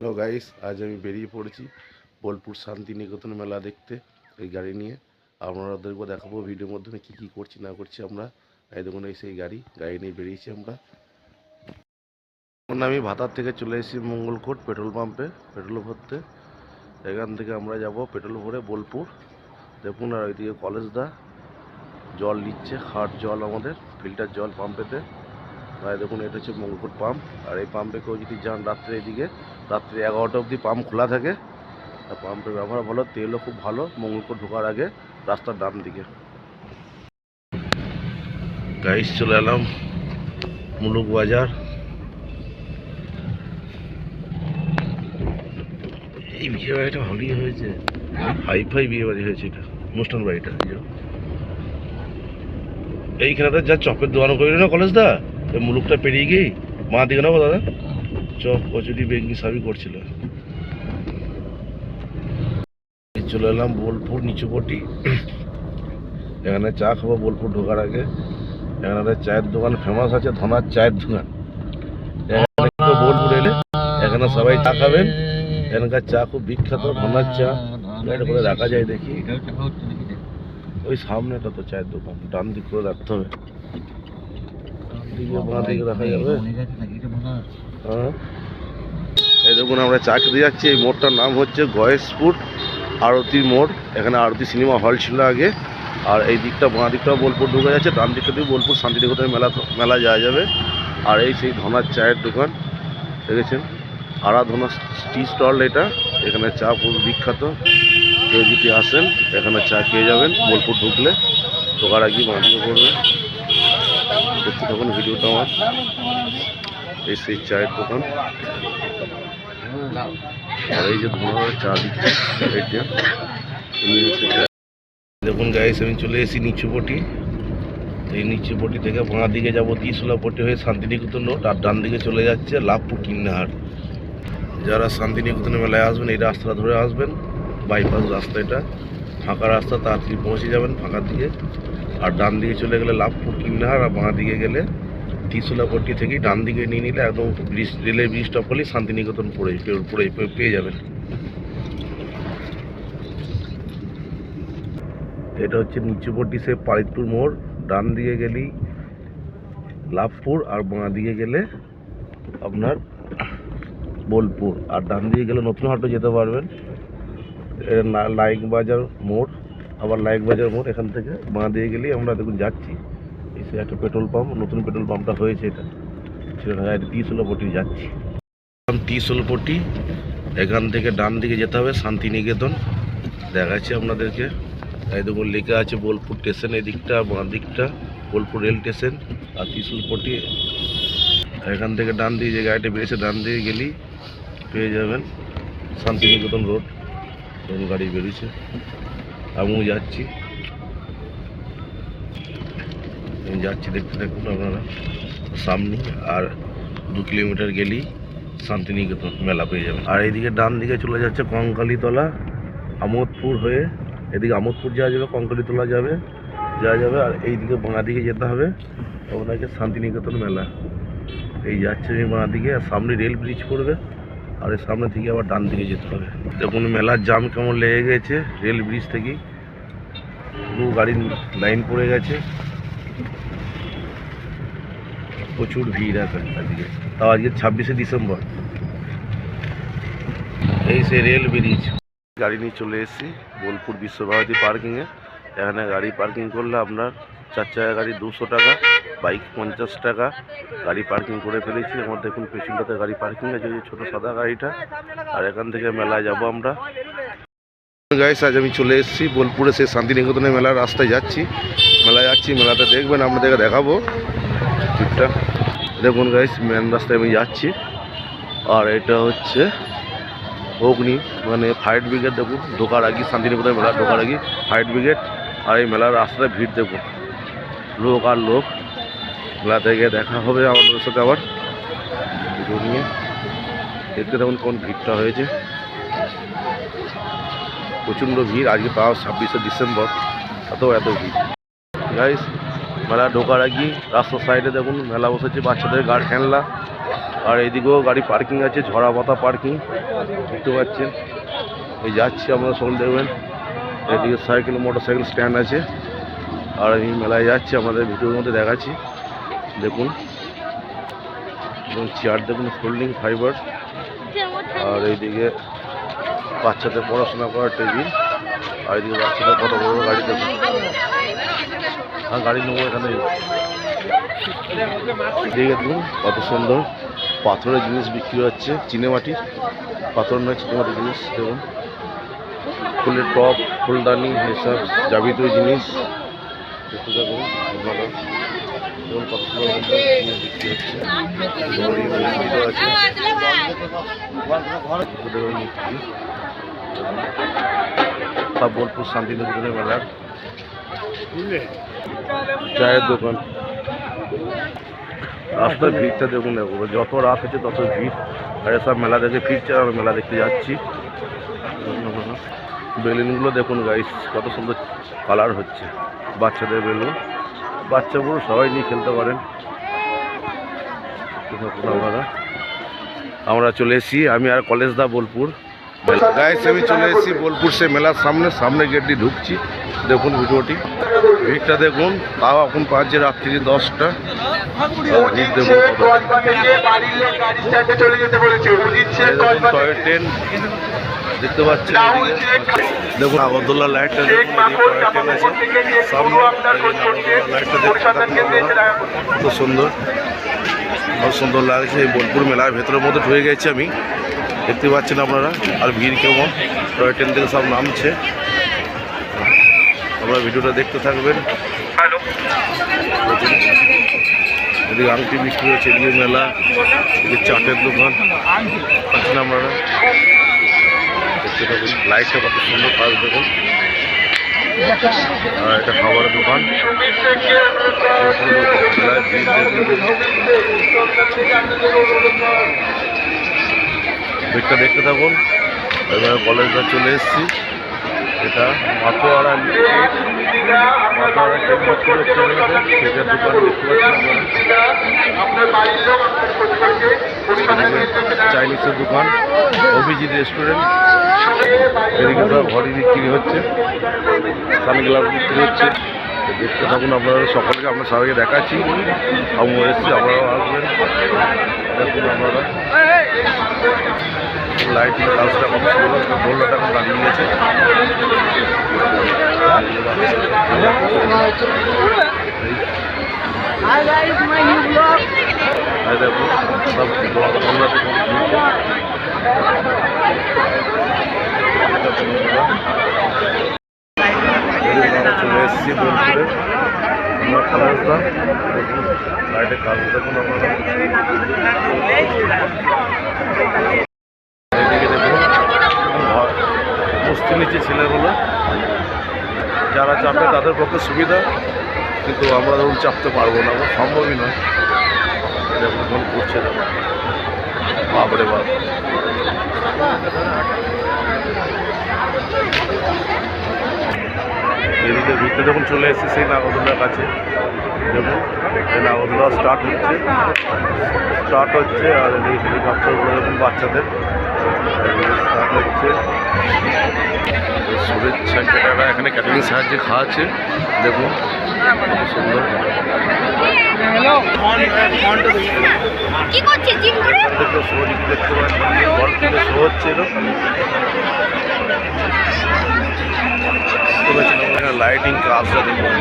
Hello guys আজ আমি বেরিয়ে পড়েছি বোলপুর শান্তিনিকেতন মেলা দেখতে এই গাড়ি নিয়ে। আপনাদেরকে দেখাবো ভিডিওর মাধ্যমে কী কী করছি, না করছি আমরা। এই দেখুন, এই সেই গাড়ি। গাড়ি নিয়ে বেরিয়েছি আমরা। আমি ভাতার থেকে চলে এসেছি মঙ্গলকোট পেট্রোল পাম্পে, পেট্রোল ভরতে। এখান থেকে আমরা যাব পেট্রোল ভরে বোলপুর। দেখুন, আর ওইদিকে কলেজদা। জল নিচ্ছে হাট জল আমাদের, ফিল্টার জল পাম্পেতে। এই দেখুন, এটা হচ্ছে মঙ্গলকোট পাম্প। আর এই পাম্পে কেউ যদি যান রাত্রে এদিকে, রাত্রে এগারোটা অবধি পাম্প খোলা থাকে। আর পাম্পের ব্যবহার ভালো, তেলও খুব ভালো, মঙ্গলকোট ঢোকার আগে রাস্তার ডান দিকে। গাইস চলে এলাম মুলুক বাজার। এই বিয়ে বাড়িটা ভালোই হয়েছে। হাই ফাই বিয়ে বাড়ি হয়েছে এটা, অনুষ্ঠান বাড়িটা, এই যে। চপের দোকান করি না কলেজ মুলুকটা পেরিয়ে গিয়ে মা দিকে নেব দাদা। চপ কচুরি, বেঙ্গি সবই করছিল। চলে এলাম বোলপুর, নিচুপটি। এখানে চা খাব বোলপুর ঢোকার আগে। এখানে চায়ের দোকান ফেমাস আছে, ধনার চায়ের দোকান। বোলপুর এলে এখানে সবাই চা খাবেন। এখানকার চা খুব বিখ্যাত, ধনার চা। করে রাখা যায় দেখি। ওই সামনেটা তো চায়ের দোকান, ডান দিক করে রাখতে হবে দিকে বাঁ দিকে রাখা যাবে হ্যাঁ এই দেখুন আমরা চা খেতে যাচ্ছি। এই মোড়টার নাম হচ্ছে গয়েশপুর আরতি মোড়। এখানে আরতি সিনেমা হল ছিল আগে। আর এই দিকটা বাঁ দিকটা বোলপুর ঢুকে যাচ্ছে। ডান দিকটা দিয়ে বোলপুর শান্তিনিকেতনের মেলা মেলা যাওয়া যাবে। আর এই সেই ধনার চায়ের দোকান দেখেছেন? আরাধনা টি স্টল এটা। এখানে চা খুব বিখ্যাত। কেউ যদি আসেন এখানে চা খেয়ে যাবেন। বোলপুর ঢুকলে। ঢোকার আগে বাঁ দিকে দেখতে থাকুন, ভিডিওটা আমার। এই সেই চায়ের দোকান। আর এই যে ধোঁয়া, চা দিচ্ছে দেখুন গাইস আমি চলে এসেছি নিচুপটি। এই নিচুপটি থেকে বাঁ দিকে যাব ত্রিশুলাপটি হয়ে শান্তিনিকেতন রোড, আর ডান দিকে চলে যাচ্ছে লাভপুর কিন্নাহাট। যারা শান্তিনিকেতনের মেলায় আসবেন, এই রাস্তাটা ধরে আসবেন। বাইপাস রাস্তা এটা। ফাঁকা রাস্তা, তাড়াতাড়ি পৌঁছে যাবেন ফাঁকার দিকে। আর ডান দিকে চলে গেলে লাভপুর কিন্নাহার আর বাঁ দিকে গেলে ত্রিশুলাপট্টি থেকেই ডান দিকে নিয়ে নিলে একদম ব্রিজ, রেলের ব্রিজ স্টপ হলেই শান্তিনিকেতন পড়ে পড়ে, পেয়ে যাবেন। এটা হচ্ছে নিচুপট্টি সে পারিতপুর মোড়। ডান দিকে গেলেই লাভপুর আর বাঁ দিকে গেলে আপনার বোলপুর। আর ডান দিকে গেলে নতুন হাটে যেতে পারবেন। লাইক বাজার মোড়। আবার লাইক বাজার মোড় এখান থেকে বাঁ দিয়ে গেলেই আমরা দেখুন যাচ্ছি। এসে একটা পেট্রোল পাম্প, নতুন পেট্রোল পাম্পটা হয়েছে এটা। সেটা ত্রিশুলপটি যাচ্ছি। ত্রিশুলপটি এখান থেকে ডান দিকে যেতে হবে, শান্তিনিকেতন। দেখাচ্ছি আপনাদেরকে। এই দেখুন লেখা আছে বোলপুর স্টেশন এই দিকটা বাঁ দিকটা, বোলপুর রেল স্টেশন আর ত্রিশুলপটি এখান থেকে ডান দিয়ে যে গাড়িটা বেরিয়েছে, ডান দিয়ে গেলেই পেয়ে যাবেন শান্তিনিকেতন রোড। গাড়ি বেরিয়েছে। আমিও যাচ্ছি। যাচ্ছি, দেখতে দেখুন আপনারা। সামনে আর দু কিলোমিটার গেলেই শান্তিনিকেতন মেলা পেয়ে যাবেন। আর এইদিকে ডান দিকে চলে যাচ্ছে কঙ্কালীতলা, আমোদপুর হয়ে। এদিকে আমোদপুর যাওয়া যাবে, কঙ্কালীতলা যাবে, যাওয়া যাবে, আর এইদিকে বাঁ দিকে যেতে হবে। আপনাকে শান্তিনিকেতন মেলা। এই যাচ্ছে আমি বাঁ দিকে, আর সামনে রেল ব্রিজ পড়বে। আর এর সামনে থেকে আবার ডান দিকে যেতে হবে। দেখুন, মেলার জাম কেমন লেগে গেছে, রেল ব্রিজ থেকেই পুরো গাড়ির লাইন পড়ে গেছে। প্রচুর ভিড় আছে আজকে তাও আজকে ছাব্বিশে ডিসেম্বর। এই সে রেল ব্রিজ। গাড়ি নিয়ে চলে এসেছি, বোলপুর বিশ্বভারতী পার্কিংয়ে। এখানে গাড়ি পার্কিং করলে আপনার চার চাকা গাড়ি দুশো টাকা, বাইক পঞ্চাশ টাকা, গাড়ি পার্কিং করে ফেলেছি। আমার দেখুন পেছনটাতে গাড়ি পার্কিং আছে ওই ছোটো সাদা গাড়িটা। আর এখান থেকে মেলায় যাব আমরা। গাইস আজ আমি চলে এসেছি বোলপুরে, সেই শান্তিনিকেতনের মেলার রাস্তায় যাচ্ছি। মেলায় যাচ্ছি, মেলাতে দেখবেন, আপনাদেরকে দেখাবো ট্রিপটা। দেখুন গাইস মেন রাস্তায় আমি যাচ্ছি। আর এটা হচ্ছে অগ্নি মানে ফায়ার ব্রিগেড দেখুন, ঢোকার আগে শান্তিনিকেতন মেলা ঢোকার আগে ফায়ার ব্রিগেড আর এই মেলার রাস্তায় ভিড়, দেখুন। লোক আর লোক। মেলা গিয়ে দেখা হবে আমাদের সাথে আবার। নিয়ে। দেখতে দেখুন কোন ভিড়টা হয়েছে। প্রচণ্ড ভিড়। আজকে তাও ছাব্বিশে ডিসেম্বর। এত এত ভিড়। গাইস মেলা ঢোকার আগে রাস্তার সাইডে দেখুন, মেলা বসেছে বাচ্চাদের গাড়ি খেলনা। আর এইদিকেও গাড়ি পার্কিং আছে, ঝরা পাতা পার্কিং দেখতে পাচ্ছেন। এই যাচ্ছি আমরা সকল দেখবেন এদিকে সাইকেল মোটর সাইকেল স্ট্যান্ড আছে। আর আমি মেলায় যাচ্ছি, আমাদের ভিডিওর মধ্যে দেখাচ্ছি। দেখুন, এবং চেয়ার দেখুন ফোল্ডিং ফাইবার আর এইদিকে বাচ্চাদের পড়াশোনা করার টেবিল। আর এইদিকে বাচ্চাদের কত বড় গাড়ি দেখুন। হ্যাঁ গাড়ি নেব এখানে। এদিকে দেখুন, কত সুন্দর পাথরের জিনিস বিক্রি হচ্ছে, চিনেমাটির। পাথর নয়, চিনেমাটির জিনিস, দেখুন। ফুলের টপ, ফুলদানি, এসব যাবতীয় জিনিস। সব বোলপুর শান্তিনিকেতনের মেলার চায়ের দোকান। রাস্তার ভিড়টা দেখুন দেখুন। যত রাত হচ্ছে তত ভিড়। আর এসব মেলা দেখে ফিরছে, আর মেলা দেখতে যাচ্ছি। বেলুনগুলো দেখুন গাইস কত সুন্দর কালার হচ্ছে। বাচ্চাদের বেলুন। বাচ্চা বুড়ো সবাই নিয়ে খেলতে পারেন। আমরা আমরা চলে এসেছি। আমি আর কলেজ দা বোলপুর। গাইস আমি চলে এসেছি বোলপুর সে মেলার সামনে। সামনে গেট দিয়ে ঢুকছি। দেখুন ভিডিওটি। ভিড়টা দেখুন। তাও এখন বাজছে রাত্রি দশটা। টয় ট্রেন দেখতে পাচ্ছেন। দেখুন আগরদোল্লা লাইটটা। কত সুন্দর। কত সুন্দর লাগছে। এই বোলপুর মেলার ভেতরের মধ্যে ঢুকে গেছি আমি। দেখতে পাচ্ছেন আপনারা। আর ভিড় কেমন টয় ট্রেন থেকে সব নামছে। আপনারা ভিডিওটা দেখতে থাকবেন। এদিকে আংটি বিক্রি হচ্ছে এদিকে মেলা এদিকে চাটের দোকান। আপনারা? দেখতে থাকুন লাইটটা কত সুন্দর কাজ দেখুন। আর এটা খাবারের দোকান। ভিড়টা দেখতে থাকুন। এবার কলেজটা চলে এসেছি। এটা মাতোয়ারা আপনারা চাইনিজের দোকান অভিজিৎ রেস্টুরেন্ট। এদিকে সব ঘড়ি বিক্রি হচ্ছে সানগ্লাস বিক্রি হচ্ছে। দেখতে থাকুন আপনারা সকলকে আমরা সবাইকে দেখাচ্ছি। আমিও এসেছি আপনারাও আসবেন। দেখুন আপনারা। লাইটিং কাজটা কত সুন্দর দোলনাটা এখন দাঁড়িয়ে গেছে Hi guys, my new vlog. এই দেখুন সব দোলনাতে কত সুন্দর। এদিকে আমরা চলে এসেছি বোলপুরে আমরা খালাসদা দেখুন লাইটের কাজ দেখুন আপনারা এদিকে দেখুন বস্তি নিচে ছেলেগুলো যারা চাপে তাদের পক্ষে সুবিধা, কিন্তু আমরা ধরুন চাপতে পারব না, আমার সম্ভবই নয়। করছে দেখুন বাপরে বাপ। ঘুরতে যখন চলে এসেছি, সেই নাগরদোলার কাছে। দেখুন, এই নাগরদোলা স্টার্ট হচ্ছে। স্টার্ট হচ্ছে আর এই হেলিকপ্টারগুলো দেখুন বাচ্চাদের। স্টার্ট হচ্ছে। সুরের সেন্টাররা এখানে ক্যাটারিং সাহায্যে খাওয়াচ্ছে। দেখুন কত সুন্দর। লাইটিং কাজটা দেখুন।